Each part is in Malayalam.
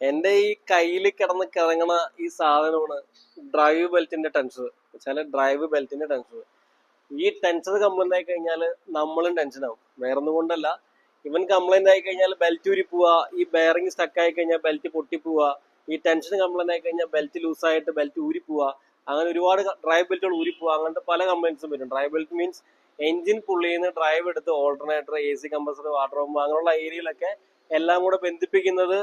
എന്റെ ഈ കയ്യിൽ കിടന്ന് കിറങ്ങണ ഈ സാധനമാണ് ഡ്രൈവ് ബെൽറ്റിന്റെ ടെൻസർ വെച്ചാൽ ഡ്രൈവ് ബെൽറ്റിന്റെ ടെൻസർ ഈ ടെൻസർ കംപ്ലൈന്റ് ആയി കഴിഞ്ഞാൽ നമ്മളും ടെൻഷൻ ആവും. വേറെ ഒന്നും കൊണ്ടല്ല. ഇവൻ കംപ്ലൈന്റ് ആയി കഴിഞ്ഞാൽ ബെൽറ്റ് ഊരി പോവാ. ഈ ബെയറിംഗ് സ്റ്റക്ക് ആയി കഴിഞ്ഞാൽ ബെൽറ്റ് പൊട്ടി പോവാ. ഈ ടെൻഷൻ കംപ്ലൈന്റ് ആയി കഴിഞ്ഞാൽ ബെൽറ്റ് ലൂസായിട്ട് ബെൽറ്റ് ഊരി പോവാ. അങ്ങനെ ഒരുപാട് ഡ്രൈവ് ബെൽറ്റുകൾ ഊരി പോവാ. അങ്ങനത്തെ പല കംപ്ലൈൻസും വരും. ഡ്രൈവ് ബെൽറ്റ് മീൻസ് എഞ്ചിൻ പുള്ളിയിൽ നിന്ന് ഡ്രൈവ് എടുത്ത് alternator A C compressor water pump അങ്ങനെയുള്ള ഏരിയയിലൊക്കെ എല്ലാം കൂടെ ബന്ധിപ്പിക്കുന്നത്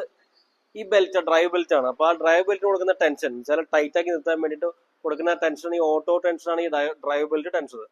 ഈ ബെൽറ്റ് ഡ്രൈവ് ബെൽറ്റ് ആണ്. അപ്പോൾ ആ ഡ്രൈവ് ബെൽറ്റ് കൊടുക്കുന്ന ടെൻഷൻ ചില ടൈറ്റ് ആക്കി നിർത്താൻ വേണ്ടിയിട്ട് കൊടുക്കുന്ന ടെൻഷൻ ഈ ഓട്ടോ ടെൻഷൻ ആണ് ഈ ഡ്രൈവ് ബെൽറ്റ് ടെൻഷൻ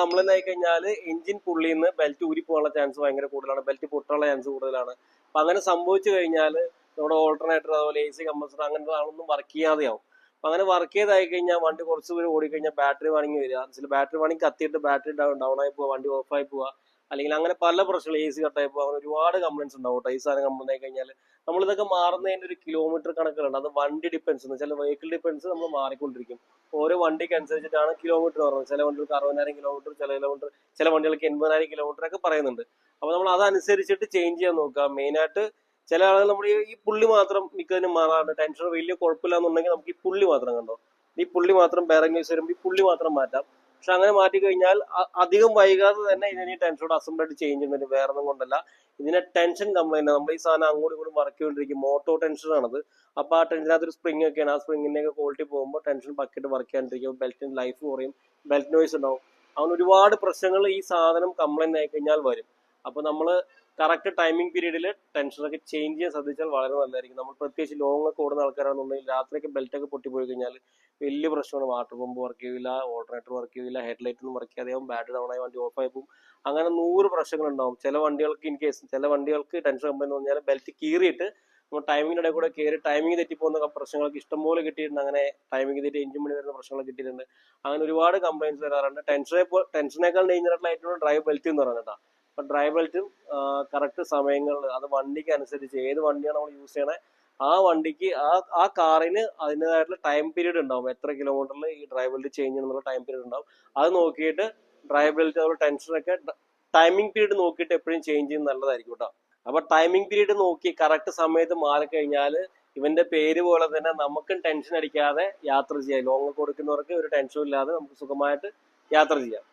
നമ്മൾ ആയി കഴിഞ്ഞാൽ എഞ്ചിൻ പുള്ളിയിൽ നിന്ന് ബെൽറ്റ് ഊരി പോകാനുള്ള ചാൻസ് ഭയങ്കര കൂടുതലാണ്. ബെൽറ്റ് പൊട്ടാനുള്ള ചാൻസ് കൂടുതലാണ്. അപ്പൊ അങ്ങനെ സംഭവിച്ചു കഴിഞ്ഞാൽ നമ്മുടെ ഓൾട്ടർനേറ്റർ അതുപോലെ എ സി കമ്പസർ അങ്ങനത്തെ വർക്ക് ചെയ്യാതെയാവും. അപ്പൊ അങ്ങനെ വർക്ക് ചെയ്തായി കഴിഞ്ഞാൽ വണ്ടി കുറച്ച് ദൂരം ഓടിക്കഴിഞ്ഞാൽ ബാറ്ററി വാങ്ങി വരിക. ചില ബാറ്ററി വാണിങ് കത്തിയിട്ട് ബാറ്ററി ഡൗൺ ആയി പോവുക വണ്ടി ഓഫായി പോവുക. അല്ലെങ്കിൽ അങ്ങനെ പല പ്രശ്നങ്ങൾ എ സി കട്ടായപ്പോൾ അങ്ങനെ ഒരുപാട് കംപ്ലൈൻസ് ഉണ്ടാവും കേട്ടോ. ഈ സാധനം കംപ്ലൈന്റ് ആയി കഴിഞ്ഞാൽ നമ്മളിതൊക്കെ മാറുന്നതിന്റെ ഒരു കിലോമീറ്റർ കണക്കുകളുണ്ട് അത് വണ്ടി ഡിപ്പെൻസ് എന്ന് വെച്ചാൽ വെഹിക്കിൾ ഡിപ്പെൻസ് നമ്മൾ മാറിക്കൊണ്ടിരിക്കും. ഓരോ വണ്ടിക്ക് അനുസരിച്ചിട്ടാണ് കിലോമീറ്റർ പറയുന്നത്. ചില വണ്ടികൾക്ക് അറുപതിനായിരം കിലോമീറ്റർ ചില കിലോമീറ്റർ ചില വണ്ടികൾക്ക് എൺപതിനായിരം കിലോമീറ്റർ ഒക്കെ പറയുന്നുണ്ട്. അപ്പോൾ നമ്മൾ അതനുസരിച്ചിട്ട് ചേഞ്ച് ചെയ്യാൻ നോക്കുക. മെയിനായിട്ട് ചില ആളുകൾ നമ്മൾ ഈ പുള്ളി മാത്രം മിക്കതിനും മാറാറുണ്ട്. ടെൻഷൻ വലിയ കുഴപ്പമില്ല എന്നുണ്ടെങ്കിൽ നമുക്ക് ഈ പുള്ളി മാത്രം കണ്ടോ? ഈ പുള്ളി മാത്രം ബെയറിംഗ് യൂസ് വരുമ്പോൾ ഈ പുള്ളി മാത്രം മാറ്റാം. പക്ഷെ അങ്ങനെ മാറ്റി കഴിഞ്ഞാൽ അധികം വൈകാതെ തന്നെ ഇതിന് ടെൻഷനോട് അസംബ്ലഡ് ചേഞ്ച് ചെയ്യുന്നുണ്ട് വേറെ ഒന്നും കൊണ്ടല്ല. ഇതിനെ ടെൻഷൻ കംപ്ലൈന്റ് നമ്മൾ ഈ സാധനം അങ്ങോട്ടും ഇങ്ങോട്ടും വറക്കിക്കൊണ്ടിരിക്കും മോട്ടോ ടെൻഷൻ ആണത്. അപ്പൊ ആ ടെൻഷനകത്ത് ഒരു സ്പ്രിംഗ് ഒക്കെയാണ്. ആ സ്പ്രിങ്ങിന്റെ ഒക്കെ ക്വാളിറ്റി പോകുമ്പോൾ ടെൻഷൻ ബക്കറ്റ് വർക്ക് ചെയ്യാണ്ടിരിക്കും ബെൽറ്റിന് ലൈഫ് കുറയും. ബെൽറ്റ് നോയ്സ് ഉണ്ടാവും. അങ്ങനെ ഒരുപാട് പ്രശ്നങ്ങൾ ഈ സാധനം കംപ്ലൈന്റ് ആയി കഴിഞ്ഞാൽ വരും. അപ്പൊ നമ്മൾ കറക്റ്റ് ടൈമിംഗ് പീരീഡിൽ ടെൻഷനൊക്കെ ചേഞ്ച് ചെയ്യാൻ ശ്രദ്ധിച്ചാൽ വളരെ നല്ലതായിരിക്കും. നമ്മൾ പ്രത്യേകിച്ച് ലോങ് ഒക്കെ ഓടുന്ന ആൾക്കാരാണെന്നുണ്ടെങ്കിൽ രാത്രിയൊക്കെ ബെൽറ്റ് ഒക്കെ പൊട്ടിപ്പോയി കഴിഞ്ഞാൽ വലിയ പ്രശ്നമാണ്. വാട്ടർ പമ്പ് വർക്ക് ചെയ്യില്ല ഓൾട്ടർനേറ്റർ വർക്ക് ചെയ്യില്ല ഹെഡ്ലൈറ്റ് ഒന്നും വർക്ക് ചെയ്യാതെയാവും ബാറ്ററി ഡൗൺ ആയി വണ്ടി ഓഫ് ആയി പോകും. അങ്ങനെ നൂറ് പ്രശ്നങ്ങൾ ഉണ്ടാവും. ചില വണ്ടികൾക്ക് ഇൻ കേസ് ചില വണ്ടികൾക്ക് ടെൻഷൻ കമ്പനി എന്ന് പറഞ്ഞാൽ ബെൽറ്റ് കീറിയിട്ട് നമ്മൾ ടൈമിങ്ങിന്റെ ഇടയിൽ കൂടെ കയറി ടൈമിംഗ് തെറ്റിപ്പോകുന്ന പ്രശ്നങ്ങൾക്ക് ഇഷ്ടംപോലെ കിട്ടിയിട്ടുണ്ട്. അങ്ങനെ ടൈമിംഗ് തെറ്റി എഞ്ചിൻ മണി വരുന്ന പ്രശ്നങ്ങൾ കിട്ടിയിട്ടുണ്ട്. അങ്ങനെ ഒരുപാട് കംപ്ലൈന്റ്സ് വരാറുണ്ട്. ടെൻഷനെ ടെൻഷനേക്കാൾ ഡേഞ്ചർ ആയിട്ടുള്ള ഡ്രൈവ് ബെൽറ്റ് എന്ന് പറയുന്നത് കേട്ടോ. അപ്പൊ ഡ്രൈവ് ബെൽറ്റും കറക്റ്റ് സമയങ്ങളിൽ അത് വണ്ടിക്ക് അനുസരിച്ച് ഏത് വണ്ടിയാണ് നമ്മൾ യൂസ് ചെയ്യണേ ആ വണ്ടിക്ക് ആ ആ കാറിന് അതിന്റെതായിട്ടുള്ള ടൈം പീരീഡ് ഉണ്ടാവും. എത്ര കിലോമീറ്ററിൽ ഈ ഡ്രൈവ് ബെൽറ്റ് ചേഞ്ച് ചെയ്യുന്നുള്ള ടൈം പീരീഡ് ഉണ്ടാവും. അത് നോക്കിയിട്ട് ഡ്രൈവ് ബെൽറ്റ് അതുപോലെ ടെൻഷനൊക്കെ ടൈമിംഗ് പീരീഡ് നോക്കിയിട്ട് എപ്പോഴും ചേഞ്ച് ചെയ്യുന്നത് നല്ലതായിരിക്കും കേട്ടോ അപ്പൊ ടൈമിംഗ് പീരീഡ് നോക്കി കറക്റ്റ് സമയത്ത് മാറിക്കഴിഞ്ഞാൽ ഇവന്റെ പേര് പോലെ തന്നെ നമുക്കും ടെൻഷൻ അടിക്കാതെ യാത്ര ചെയ്യാം. ലോങ്ങ് കൊടുക്കുന്നവർക്ക് ഒരു ടെൻഷനും ഇല്ലാതെ നമുക്ക് സുഖമായിട്ട് യാത്ര ചെയ്യാം.